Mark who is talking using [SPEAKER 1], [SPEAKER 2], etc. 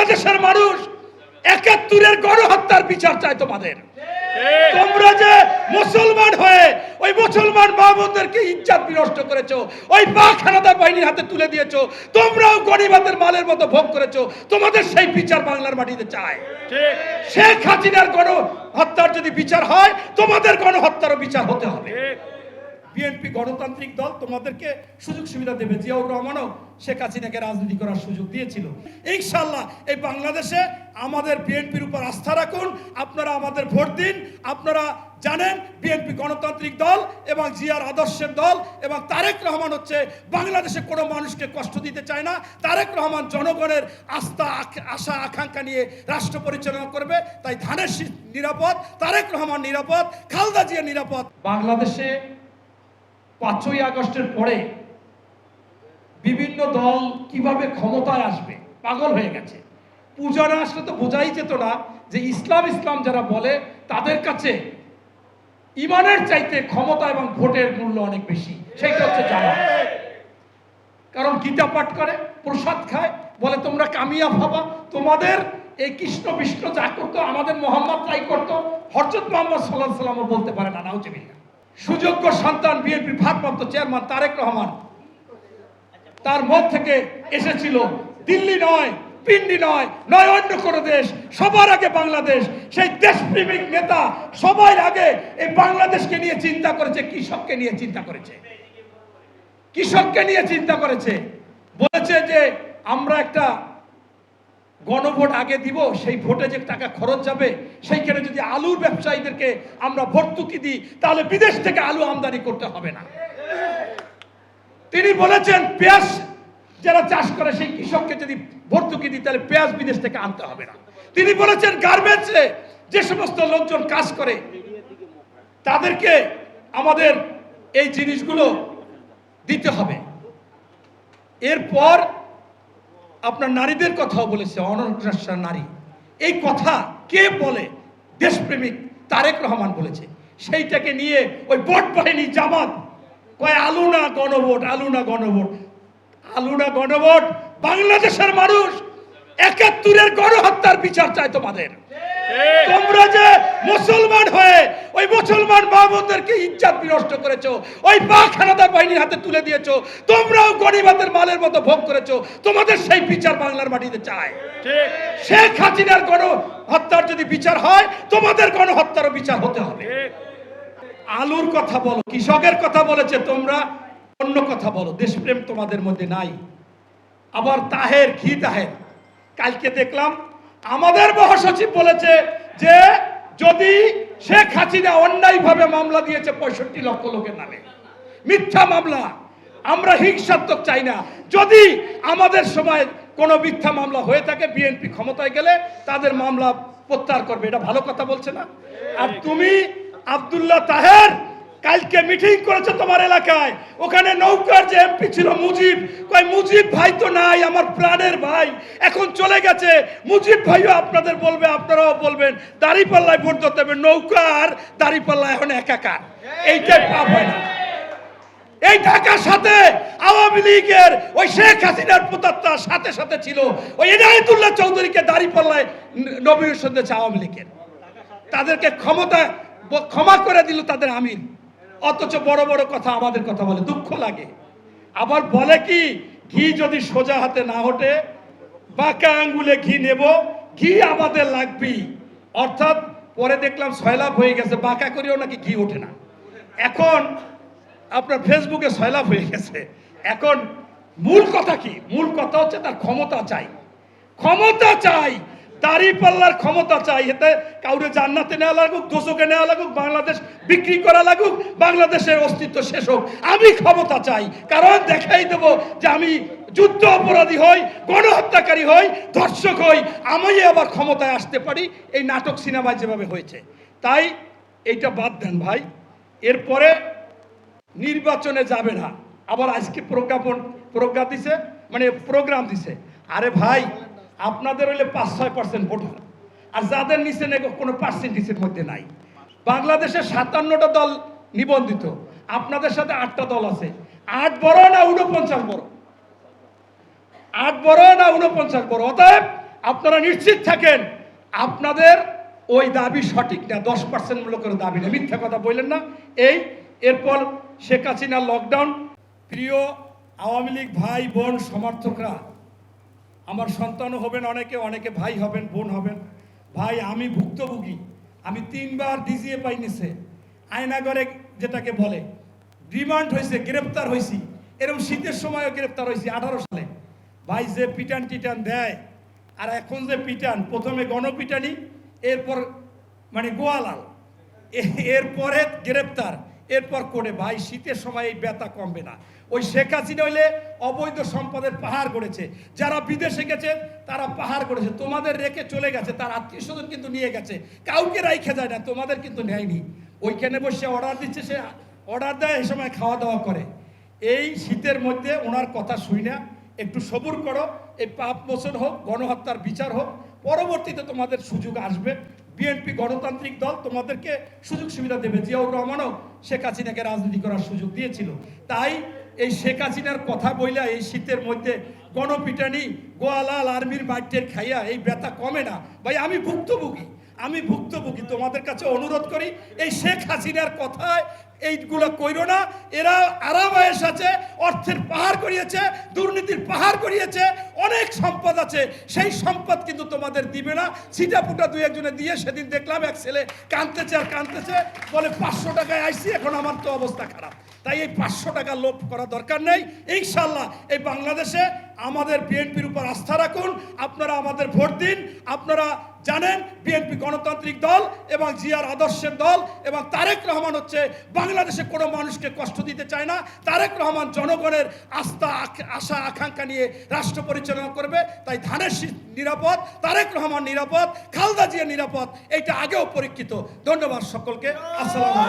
[SPEAKER 1] বাংলাদেশের মানুষ একাত্তরের গণহত্যার বিচার চায় তোমাদের। তোমরা যে মুসলমান হয়ে ওই মুসলমান বাবুদেরকে ইজ্জাত বিনষ্ট করেছ ওই পাক হানাদার বাহিনীর হাতে তুলে দিয়েছ তোমরাও গরিবাদের মালের মতো ভোগ করেছ তোমাদের সেই বিচার বাংলার মাটিতে চায়। শেখ হাসিনার গণ হত্যার যদি বিচার হয় তোমাদের গণহত্যারও বিচার হতে হবে। বিএনপি গণতান্ত্রিক দল তোমাদেরকে সুযোগ সুবিধা দেবে। জিয়াউর রহমানও শেখ হাসিনাকে রাজনীতি করার সুযোগ দিয়েছিল। ইনশাল্লাহ এই বাংলাদেশে আমাদের বিএনপির উপর আস্থা রাখুন। আপনারা আমাদের ভোট দিন। আপনারা জানেন বিএনপি গণতান্ত্রিক দল এবং জিয়ার আদর্শের দল এবং তারেক রহমান হচ্ছে বাংলাদেশে কোনো মানুষকে কষ্ট দিতে চায় না। তারেক রহমান জনগণের আস্থা আশা, আকাঙ্ক্ষা নিয়ে রাষ্ট্র পরিচালনা করবে। তাই ধানের নিরাপদ, তারেক রহমান নিরাপদ, খালদা জিয়া নিরাপদ। বাংলাদেশে পাঁচই আগস্টের পরে বিভিন্ন দল কীভাবে ক্ষমতায় আসবে? পাগল হয়ে গেছে। পূজারা আসলে তো বোঝাই যেত না যে ইসলাম ইসলাম যারা বলে, তাদের কাছে ইমানের চাইতে ক্ষমতা এবং ভোটের মূল্য অনেক বেশি। সেটা হচ্ছে জামা কারণ গীতা পাঠ করে, প্রসাদ খায়, বলে তোমরা কামিয়া হবা তোমাদের এই কৃষ্ণ বিষ্ণু যা করতো, আমাদের মোহাম্মদ তাই করতো হরজত মোহাম্মদ সাল্লাহ সাল্লামও বলতে পারে না নাউজবিল্লা সুযোগ্য সন্তান বিএনপির ভারপ্রাপ্ত চেয়ারম্যান তারেক রহমান তার মত থেকে এসেছিল, দিল্লি নয়, পিন্ডি নয় নয় অন্য কোনো দেশ, সবার আগে বাংলাদেশ। সেই দেশপ্রেমিক নেতা সবার আগে এই বাংলাদেশকে নিয়ে চিন্তা করেছে, কৃষককে নিয়ে চিন্তা করেছে। কৃষককে নিয়ে চিন্তা করেছে। বলেছে যে আমরা একটা গণভোট আগে দিব, সেই ভোটে যে টাকা খরচ যাবে, সেইখানে যদি আলুর ব্যবসায়ীদেরকে আমরা ভর্তুকি দিই, তাহলে বিদেশ থেকে আলু আমদানি করতে হবে না। তিনি বলেছেন, পেঁয়াজ যারা চাষ করে, সেই কৃষককে যদি ভর্তুকি দিই, তাহলে পেঁয়াজ বিদেশ থেকে আনতে হবে না। তিনি বলেছেন, গার্মেন্টসে যে সমস্ত লোকজন কাজ করে, তাদেরকে আমাদের এই জিনিসগুলো দিতে হবে। এরপর আপনার নারীদের কথাও বলেছে অনগ্রসর নারী। এই কথা কে বলে? দেশপ্রেমিক তারেক রহমান বলেছে। সেইটাকে নিয়ে ওই ভোট বাহিনী, জামাত, কয়, আলু না গণভোট, আলু না গণভোট? আলু না গণভোট? বাংলাদেশের মানুষ একাত্তরের গণহত্যার বিচার চায় তোমাদের। তোমরা যে মুসলমান হয়ে ওই মুসলমান বাবুদেরকে ইজ্জাত বিনষ্ট করেছ ওই হানাদার বাহিনীর হাতে তুলে দিয়েছ তোমরাও গরিবাদের মালের মতো ভোগ করেছ তোমাদের সেই বিচার বাংলার মাটিতে চায়।
[SPEAKER 2] ঠিক।
[SPEAKER 1] শেখ হাসিনার গণ হত্যার যদি বিচার হয় তোমাদের গণহত্যারও বিচার হতে হবে। আলুর কথা বলো কৃষকের কথা বলেছে তোমরা অন্য কথা বলো দেশপ্রেম তোমাদের মধ্যে নাই। আবার তাহের ঘি তাহের। কালকে দেখলাম আমাদের মহাসচিব বলেছে যে যদি শেখ হাসিনা অন্যায়ভাবে মামলা দিয়েছে, পঁয়ষট্টি লক্ষ লোকের নামে। মিথ্যা মামলা। আমরা হিংসাত্মক চাই না। যদি আমাদের সময় কোনো মিথ্যা মামলা হয়ে থাকে, বিএনপি ক্ষমতায় গেলে তাদের মামলা প্রত্যাহার করবে। এটা ভালো কথা বলছে না? আর তুমি আব্দুল্লাহ তাহের কালকে মিটিং করেছে তোমার এলাকায়। ওখানে নৌকার যে এমপি ছিল মুজিব, কয়, মুজিব ভাই তো নাই, আমার প্রাণের ভাই, এখন চলে গেছে। মুজিব ভাইও আপনাদের বলবে, আপনারাও বলবেন, দাড়িপাল্লায় ভোট দিতে হবে। নৌকার দাড়িপাল্লা এখন একাকার। এইটাই পাপ হয় না। এই ঢাকার সাথে আওয়ামী লীগের ওই শেখ হাসিনার প্রতাত্মার সাথে সাথে ছিল। ওই এনায়েতুল্লাহ চৌধুরীকে দাঁড়িপাল্লায় নবীন দিয়েছে আওয়ামী লীগের। তাদেরকে ক্ষমতা, ক্ষমা করে দিল তাদের আমির। অথচ বড় বড় কথা আমাদের কথা বলে, দুঃখ লাগে। আবার বলে কি, ঘি যদি সোজা হাতে না ওঠে, বাঁকা আঙ্গুলে ঘি নেব, ঘি আমাদের লাগবেই। অর্থাৎ পরে দেখলাম সয়লাভ হয়ে গেছে, বাঁকা করেও নাকি ঘি ওঠে না। এখন আপনার ফেসবুকে সয়লাভ হয়ে গেছে। এখন মূল কথা কি? মূল কথা হচ্ছে তার ক্ষমতা চাই। ক্ষমতা চাই দাড়ি পাল্লার ক্ষমতা চাই, এতে কাউরে জান্নাতে নেওয়া লাগুক, দোষকে নেওয়া লাগুক, বাংলাদেশ বিক্রি করা লাগুক, বাংলাদেশের অস্তিত্ব শেষ হোক। আমি ক্ষমতা চাই, কারণ দেখাই দেব যে আমি যুদ্ধ অপরাধী হই, গণহত্যাকারী হই, ধর্ষক হই। আমি আবার ক্ষমতায় আসতে পারি, এই নাটক সিনেমায় যেভাবে হয়েছে। তাই এইটা বাদ দেন ভাই। এরপরে নির্বাচনে যাবে না। আবার আজকে প্রজ্ঞাপন, প্রজ্ঞা দিছে মানে প্রোগ্রাম দিছে। আরে ভাই আপনাদের হইলে পাঁচ ছয় পার্সেন্ট ভোট হয়। আর যাদের নিচে নেই, কোনো পার্সেন্টেজের মধ্যে নাই। বাংলাদেশে সাতান্নটা দল নিবন্ধিত। আপনাদের সাথে আটটা দল আছে। আট বড় না উনপঞ্চাশ বড়? আট বড় না উনপঞ্চাশ বড়? অতএব আপনারা নিশ্চিত থাকেন, আপনাদের ওই দাবি সঠিক না। দশ পার্সেন্ট লোকের দাবি না। মিথ্যা কথা বললেন না। এই, এরপর শেখ হাসিনা লকডাউন প্রিয় আওয়ামী লীগ ভাই, বোন, সমর্থকরা আমার সন্তানও হবেন অনেকে অনেকে ভাই হবেন, বোন হবেন। ভাই, আমি ভুক্তভোগী। আমি তিনবার ডিজিএ পাই নিছে আয়নাগরে যেটাকে বলে, রিমান্ড হয়েছে, গ্রেপ্তার হয়েছি। এরকম শীতের সময়ও গ্রেপ্তার হয়েছি, আঠারো সালে। ভাই যে পিটান টিটান দেয়, আর এখন যে পিটান, প্রথমে গণপিটানি, এরপর মানে গোয়ালাল। এরপরে গ্রেপ্তার। এরপর করে ভাই, শীতের সময় এই ব্যথা কমবে না। ওই শেখ হাসিনা হইলে অবৈধ সম্পদের পাহাড় করেছে যারা বিদেশে গেছে, তারা পাহাড় করেছে তোমাদের রেখে চলে গেছে, তার আত্মীয় স্বজন কিন্তু নিয়ে গেছে। কাউকে রাইখে যায় না, তোমাদের কিন্তু নেয়নি। ওইখানে বসে অর্ডার দিচ্ছে, সে অর্ডার দেয়, এই সময় খাওয়া দাওয়া করে। এই শীতের মধ্যে ওনার কথা শুই না। একটু সবুর করো। এই পাপ মোচন হোক, গণহত্যার বিচার হোক, পরবর্তীতে তোমাদের সুযোগ আসবে। বিএনপি গণতান্ত্রিক দল তোমাদেরকে সুযোগ সুবিধা দেবে। জিয়াউর রহমানও শেখ হাসিনাকে রাজনীতি করার সুযোগ দিয়েছিল। তাই এই শেখ হাসিনার কথা বইলা এই শীতের মধ্যে গণপিটানি, গোয়ালাল আর্মির মাইটের খাইয়া এই ব্যথা কমে না। ভাই, আমি ভুক্তভোগী। আমি ভুক্তভোগী। তোমাদের কাছে অনুরোধ করি, এই শেখ হাসিনার কথায় এইগুলো কইরো না। এরা আরাম আছে, অর্থের পাহাড় করিয়েছে, দুর্নীতির পাহাড় করিয়েছে সম্পদ আছে, সেই সম্পদ কিন্তু তোমাদের দিবে না। ছিটা পুটা দুই একজনে দিয়ে সেদিন দেখলাম এক ছেলে কাঁদতেছে আর কাঁদতেছে, বলে, পাঁচশো টাকায় আইসি, এখন আমার তো অবস্থা খারাপ। তাই এই পাঁচশো টাকা লোভ করা দরকার নেই। ইনশাল্লাহ এই বাংলাদেশে আমাদের বিএনপির উপর আস্থা রাখুন, আপনারা আমাদের ভোট দিন, আপনারা জানেন, বিএনপি গণতান্ত্রিক দল এবং জিয়ার আদর্শের দল এবং তারেক রহমান হচ্ছে বাংলাদেশে কোনো মানুষকে কষ্ট দিতে চায় না। তারেক রহমান জনগণের আস্থা আশা, আকাঙ্ক্ষা নিয়ে রাষ্ট্র পরিচালনা করবে, তাই ধানের নিরাপদ, তারেক রহমান নিরাপদ, খালদা জিয়া নিরাপদ, এইটা আগেও পরীক্ষিত। ধন্যবাদ সকলকে। আসসালামু